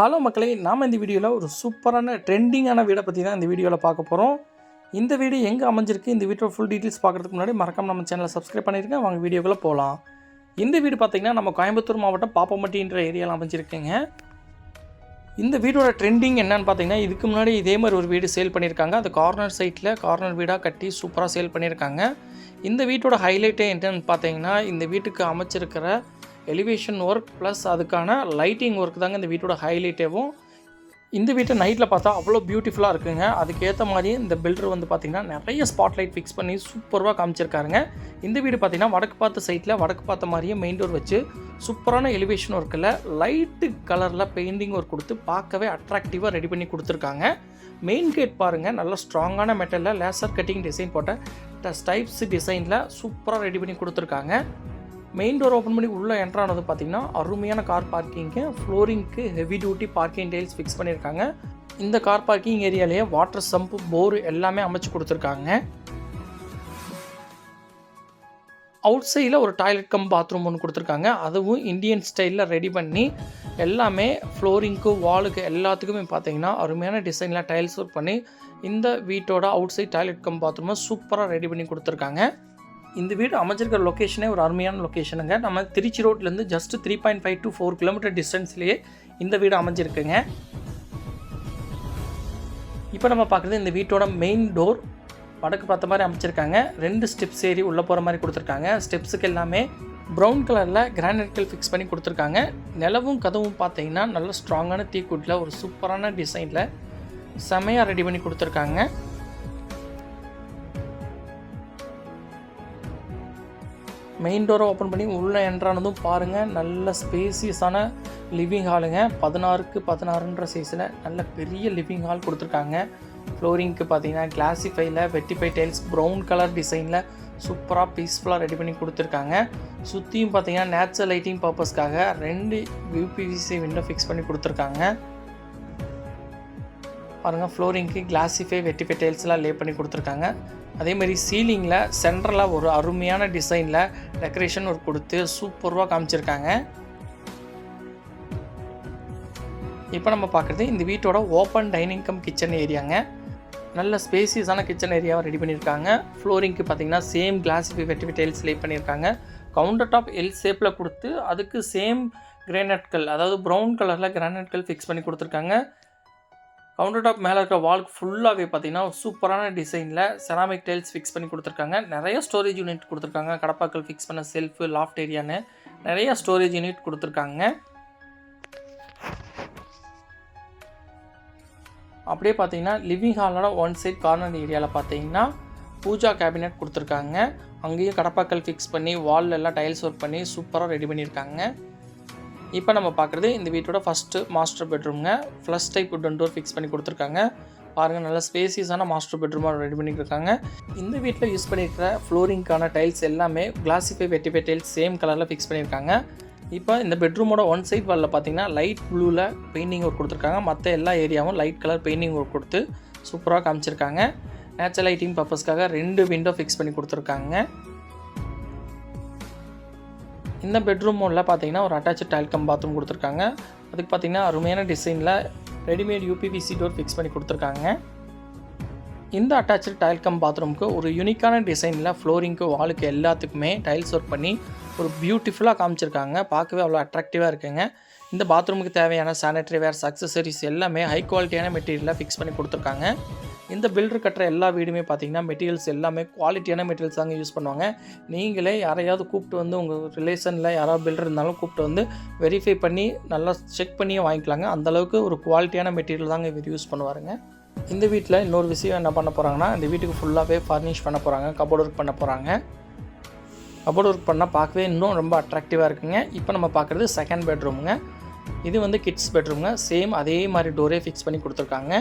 Hello மக்களே நாம் இந்த வீடியோவில் ஒரு சூப்பரான ட்ரெண்டிங்கான வீடை பற்றி தான் இந்த வீடியோவில் பார்க்க போகிறோம் இந்த வீடு எங்கே அமைஞ்சிருக்கு இந்த வீட்டோட ஃபுல் டீட்டெயில்ஸ் பார்க்குறதுக்கு முன்னாடி மறக்காம நம்ம சேனலை சப்ஸ்கிரைப் பண்ணியிருக்கேன் வாங்க வீடியோக்குள்ளே போகலாம் இந்த வீடு பார்த்திங்கன்னா நம்ம கோயம்புத்தூர் மாவட்டம் பாப்பம்பட்டின்ற ஏரியாவில் அமைஞ்சிருக்குங்க. இந்த வீடோட ட்ரெண்டிங் என்னன்னு பார்த்தீங்கன்னா இதுக்கு முன்னாடி இதே மாதிரி ஒரு வீடு சேல் பண்ணியிருக்காங்க அந்த கார்னர் சைட்டில் கார்னர் வீடாக கட்டி சூப்பராக சேல் பண்ணியிருக்காங்க இந்த வீட்டோட ஹைலைட்டே என்னன்னு பார்த்தீங்கன்னா இந்த வீட்டுக்கு அமைச்சிருக்கிற எலிவேஷன் ஒர்க் ப்ளஸ் அதுக்கான லைட்டிங் ஒர்க் தாங்க இந்த வீட்டோட ஹைலைட்டேவும் இந்த வீட்டை நைட்டில் பார்த்தா அவ்வளோ பியூட்டிஃபுல்லாக இருக்குங்க. அதுக்கேற்ற மாதிரி இந்த பில்டர் வந்து பார்த்திங்கன்னா நிறைய ஸ்பாட் லைட் ஃபிக்ஸ் பண்ணி சூப்பராக காமிச்சிருக்காருங்க. இந்த வீடு பார்த்திங்கன்னா வடக்கு பார்த்த சைட்டில் வடக்கு பார்த்த மாதிரியே மெயின் டோர் வச்சு சூப்பரான எலிவேஷன் ஒர்க்கில் லைட்டு கலரில் பெயிண்டிங் ஒர்க் கொடுத்து பார்க்கவே அட்ராக்டிவாக ரெடி பண்ணி கொடுத்துருக்காங்க. மெயின் கேட் பாருங்கள் நல்ல ஸ்ட்ராங்கான மெட்டலில் லேசர் கட்டிங் டிசைன் போட்ட ஸ்டைப்ஸ் டிசைனில் சூப்பராக ரெடி பண்ணி கொடுத்துருக்காங்க. மெயின் டோர் ஓப்பன் பண்ணி உள்ளே என்ட்ரானது பார்த்தீங்கன்னா அருமையான கார் பார்க்கிங்க்கு ஃப்ளோரிங்க்கு heavy duty parking tiles fix பண்ணியிருக்காங்க இந்த கார் பார்க்கிங் ஏரியாலேயே வாட்டர் சம்பு போர் எல்லாமே அமைச்சு கொடுத்துருக்காங்க. அவுட் சைடில் ஒரு டாய்லெட் கம் பாத்ரூம் ஒன்று கொடுத்துருக்காங்க. அதுவும் இந்தியன் ஸ்டைலில் ரெடி பண்ணி எல்லாமே ஃப்ளோரிங்க்கு வாலுக்கு எல்லாத்துக்குமே பார்த்தீங்கன்னா அருமையான டிசைனில் டைல்ஸ் ஒர்க் பண்ணி இந்த வீட்டோட அவுட் சைட் டாய்லெட் கம் பாத்ரூமை சூப்பராக ரெடி பண்ணி கொடுத்துருக்காங்க. இந்த வீடு அமைச்சிருக்கிற லொக்கேஷனே ஒரு அருமையான லொக்கேஷனுங்க நம்ம திருச்சி ரோட்லேருந்து just three point five to four kilometre டிஸ்டன்ஸ்லேயே இந்த வீடு அமைஞ்சிருக்குங்க. இப்போ நம்ம பார்க்குறது இந்த வீட்டோட மெயின் டோர் வடக்கு பார்த்த மாதிரி அமைச்சிருக்காங்க. ரெண்டு ஸ்டெப்ஸ் ஏறி உள்ளே போகிற மாதிரி கொடுத்துருக்காங்க. ஸ்டெப்ஸுக்கு எல்லாமே ப்ரௌன் கலரில் கிரானைட்கள் ஃபிக்ஸ் பண்ணி கொடுத்துருக்காங்க. நிலவும் கதவும் பார்த்தீங்கன்னா நல்ல ஸ்ட்ராங்கான தீக்குட்டில் ஒரு சூப்பரான டிசைனில் செமையாக ரெடி பண்ணி கொடுத்துருக்காங்க. மெயின் டோரை ஓப்பன் பண்ணி உள்ளே என்ட்ரானதும் பாருங்கள் நல்ல ஸ்பேசியஸான லிவிங் ஹாலுங்க பதினாறுக்கு பதினாறுன்ற சைஸில் நல்ல பெரிய லிவிங் ஹால் கொடுத்துருக்காங்க. ஃப்ளோரிங்க்கு பார்த்தீங்கன்னா கிளாசிஃபைல வெட்டிஃபை டைல்ஸ் ப்ரௌன் கலர் டிசைனில் சூப்பராக பீஸ்ஃபுல்லாக ரெடி பண்ணி கொடுத்துருக்காங்க. சுற்றியும் பார்த்தீங்கன்னா நேச்சுரல் லைட்டிங் பர்பஸ்க்காக ரெண்டு யூபிவிசி விண்டோ ஃபிக்ஸ் பண்ணி கொடுத்துருக்காங்க. பாருங்கள் ஃப்ளோரிங்க்கு கிளாசிஃபை வெட்டிஃபை டைல்ஸ்லாம் லே பண்ணி கொடுத்துருக்காங்க. அதே மாதிரி சீலிங்கில் சென்ட்ரலாக ஒரு அருமையான டிசைனில் டெக்கரேஷன் ஒரு கொடுத்து சூப்பராக காமிச்சிருக்காங்க. இப்போ நம்ம பார்க்குறது இந்த வீட்டோட ஓப்பன் டைனிங் கம் கிச்சன் ஏரியாங்க நல்ல ஸ்பேசியஸான கிச்சன் ஏரியாவை ரெடி பண்ணியிருக்காங்க. ஃப்ளோரிங்க்கு பார்த்தீங்கன்னா same classify vitrified tiles lay பண்ணியிருக்காங்க. கவுண்டர் டாப் எல் ஷேப்பில் கொடுத்து அதுக்கு சேம் கிரானைட்கள் அதாவது ப்ரௌன் கலரில் கிரானைட்கள் ஃபிக்ஸ் பண்ணி கொடுத்துருக்காங்க. கவுண்டர் டாப் மேலே இருக்கிற வால்க்கு ஃபுல்லாகவே பார்த்தீங்கன்னா சூப்பரான டிசைனில் செராமிக் டைல்ஸ் ஃபிக்ஸ் பண்ணி கொடுத்துருக்காங்க. நிறைய ஸ்டோரேஜ் யூனிட் கொடுத்துருக்காங்க. கடப்பாக்கள் ஃபிக்ஸ் பண்ண செல்ஃபு லாஃப்ட் ஏரியான்னு நிறைய ஸ்டோரேஜ் யூனிட் கொடுத்துருக்காங்க. அப்படியே பார்த்தீங்கன்னா லிவிங் ஹாலோட ஒன் சைட் கார்னர் ஏரியாவில் பார்த்தீங்கன்னா பூஜா கேபினெட் கொடுத்துருக்காங்க. அங்கேயும் கடப்பாக்கள் ஃபிக்ஸ் பண்ணி வாலில் எல்லாம் டைல்ஸ் ஒர்க் பண்ணி சூப்பராக ரெடி பண்ணியிருக்காங்க. இப்போ நம்ம பார்க்குறது இந்த வீட்டோட first master பெட்ரூம்ங்க flush type wooden door fix பண்ணி கொடுத்துருக்காங்க. பாருங்கள் நல்ல ஸ்பேசியஸான மாஸ்டர் பெட்ரூமாக ரெடி பண்ணியிருக்காங்க இந்த வீட்டில் யூஸ் பண்ணியிருக்கிற ஃப்ளோரிங்க்கான டைல்ஸ் எல்லாமே கிளாசிஃபை வெட்டிஃபை டைல்ஸ் சேம் கலரில் ஃபிக்ஸ் பண்ணியிருக்காங்க. இப்போ இந்த பெட்ரூமோட ஒன் சைட் வாலில் பார்த்தீங்கன்னா லைட் ப்ளூவில் பெயிண்டிங் ஒர்க் கொடுத்துருக்காங்க. மற்ற எல்லா ஏரியாவும் லைட் கலர் பெயிண்டிங் ஒர்க் கொடுத்து சூப்பராக காமிச்சிருக்காங்க. நேச்சுரல் லைட்டிங் பர்பஸ்க்காக ரெண்டு விண்டோ ஃபிக்ஸ் பண்ணி கொடுத்துருக்காங்க. இந்த பெட்ரூம் பார்த்தீங்கன்னா ஒரு அட்டாச்சு டைல்கம் பாத்ரூம் கொடுத்துருக்காங்க. அதுக்கு பார்த்தீங்கன்னா அருமையான டிசைனில் ரெடிமேட் யூபிவிசி டோர் ஃபிக்ஸ் பண்ணி கொடுத்துருக்காங்க. இந்த அட்டாச்சு டைல்கம் பாத்ரூமுக்கு ஒரு யூனிக்கான டிசைனில் ஃப்ளோரிங்க்கு வாலுக்கு எல்லாத்துக்குமே டைல்ஸ் ஒர்க் பண்ணி ஒரு பியூட்டிஃபுல்லாக காமிச்சிருக்காங்க. பார்க்கவே அவ்வளோ அட்ராக்டிவாக இருக்குங்க. இந்த பாத்ரூமுக்கு தேவையான சானிட்டரி வேர்ஸ் அக்சசரிஸ் எல்லாமே ஹை குவாலிட்டியான மெட்டீரியலாக ஃபிக்ஸ் பண்ணி கொடுத்துருக்காங்க. இந்த பில்டர் கட்டுற எல்லா வீடுமே பார்த்தீங்கன்னா மெட்டீரியல்ஸ் எல்லாமே குவாலிட்டியான மெட்டீரியல்ஸ் தாங்க யூஸ் பண்ணுவாங்க. நீங்களே யாரையாவது கூப்பிட்டு வந்து உங்கள் ரிலேஷனில் யாராவது பில்டர் இருந்தாலும் கூப்பிட்டு வந்து வெரிஃபை பண்ணி நல்லா செக் பண்ணியே வாங்கிக்கலாங்க. அந்தளவுக்கு ஒரு குவாலிட்டியான மெட்டீரியல் தாங்க இவர் யூஸ் பண்ணுவாருங்க. இந்த வீட்டில் இன்னொரு விஷயம் என்ன பண்ண போகிறாங்கன்னா இந்த வீட்டுக்கு ஃபுல்லாகவே ஃபர்னிஷ் பண்ண போகிறாங்க கபோர்ட் ஒர்க் பண்ண போகிறாங்க கபோர்ட் ஒர்க் பண்ணால் பார்க்கவே இன்னும் ரொம்ப அட்ராக்டிவாக இருக்குங்க. இப்போ நம்ம பார்க்குறது செகண்ட் பெட்ரூமுங்க இது வந்து கிட்ஸ் பெட்ரூமுங்க சேம் அதே மாதிரி டோரே ஃபிக்ஸ் பண்ணி கொடுத்துருக்காங்க.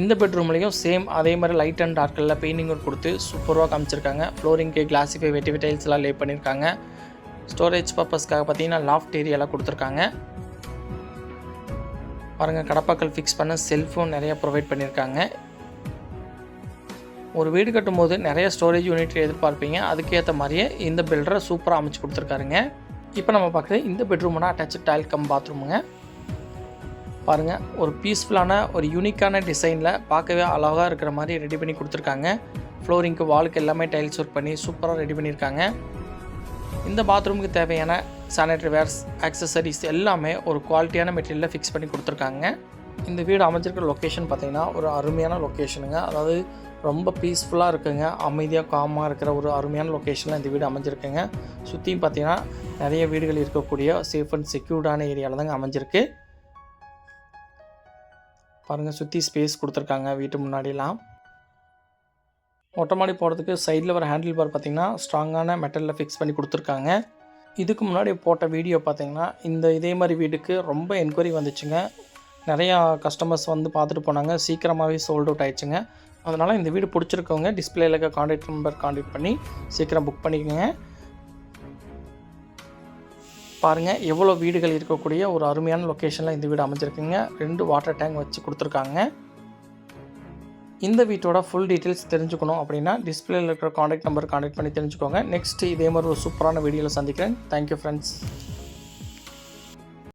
இந்த பெட்ரூம்லேயும் சேம் அதே மாதிரி லைட் அண்ட் டார்க்கில் பெயிண்டிங் ஒர்க் கொடுத்து சூப்பராக காமிச்சிருக்காங்க. ஃப்ளோரிங்க்கு கிளாசிஃபை வெட்டி டைல்ஸ்லாம் லே பண்ணியிருக்காங்க ஸ்டோரேஜ் பர்பஸ்க்காக பார்த்தீங்கன்னா லாஃப்ட் ஏரியாலாம் கொடுத்துருக்காங்க. பாருங்கள் கடப்பாக்கள் ஃபிக்ஸ் பண்ண செல்ஃபோன் நிறையா ப்ரொவைட் பண்ணியிருக்காங்க ஒரு வீடு கட்டும்போது நிறைய ஸ்டோரேஜ் யூனிட் எதிர்பார்ப்பீங்க. அதுக்கேற்ற மாதிரியே இந்த பில்டரை சூப்பராக அமைச்சு கொடுத்துருக்காருங்க. இப்போ நம்ம பார்க்குறது இந்த பெட்ரூமோட அட்டாச் டைல் கம் பாத்ரூமுங்க பாருங்கள் ஒரு பீஸ்ஃபுல்லான ஒரு யூனிக்கான டிசைனில் பார்க்கவே அழகாக இருக்கிற மாதிரி ரெடி பண்ணி கொடுத்துருக்காங்க. ஃப்ளோரிங்க்கு வாலுக்கு எல்லாமே டைல்ஸ் ஒர்க் பண்ணி சூப்பராக ரெடி பண்ணியிருக்காங்க. இந்த பாத்ரூமுக்கு தேவையான சானிட்டரி வேர்ஸ் ஆக்சசரிஸ் எல்லாமே ஒரு குவாலிட்டியான மெட்டீரியலில் ஃபிக்ஸ் பண்ணி கொடுத்துருக்காங்க. இந்த வீடு அமைஞ்சிருக்கிற லொக்கேஷன் பார்த்தீங்கன்னா ஒரு அருமையான லொக்கேஷனுங்க அதாவது ரொம்ப பீஸ்ஃபுல்லாக இருக்குங்க. அமைதியாக காமாக இருக்கிற ஒரு அருமையான லொக்கேஷனில் இந்த வீடு அமைஞ்சிருக்குங்க. சுற்றியும் பார்த்தீங்கன்னா நிறைய வீடுகள் இருக்கக்கூடிய சேஃப் அண்ட் செக்யூர்டான ஏரியாவில் தாங்க அமைஞ்சிருக்கு. பாருங்கள் சுற்றி ஸ்பேஸ் கொடுத்துருக்காங்க வீட்டு முன்னாடிலாம். மொட்டை மாடி போகிறதுக்கு சைடில் வர ஹேண்டில் பார் பார்த்தீங்கன்னா ஸ்ட்ராங்கான மெட்டலில் ஃபிக்ஸ் பண்ணி கொடுத்துருக்காங்க. இதுக்கு முன்னாடி போட்ட வீடியோ பார்த்தீங்கன்னா இந்த இதே மாதிரி வீடுக்கு ரொம்ப என்கொயரி வந்துச்சுங்க. நிறையா கஸ்டமர்ஸ் வந்து பார்த்துட்டு போனாங்க சீக்கிரமாகவே சோல்ட் அவுட் ஆயிடுச்சுங்க. அதனால் இந்த வீடு பிடிச்சிருக்கவங்க டிஸ்பிளேல இருக்க காண்டாக்ட் நம்பர் காண்டாக்ட் பண்ணி சீக்கிரம் புக் பண்ணிக்கோங்க. பாருங்கள் எவ்வளோ வீடுகள் இருக்கக்கூடிய ஒரு அருமையான லொக்கேஷனில் இந்த வீடு அமைஞ்சிருக்குங்க. ரெண்டு வாட்டர் டேங்க் வச்சு கொடுத்துருக்காங்க. இந்த வீட்டோட ஃபுல் டீட்டெயில்ஸ் தெரிஞ்சுக்கணும் அப்படின்னா டிஸ்பிளேயில் இருக்கிற காண்டாக்ட் நம்பர் காண்டாக்ட் பண்ணி தெரிஞ்சுக்கோங்க. நெக்ஸ்ட் இதே மாதிரி ஒரு சூப்பரான வீடியோவில் சந்திக்கிறேன். Thank you friends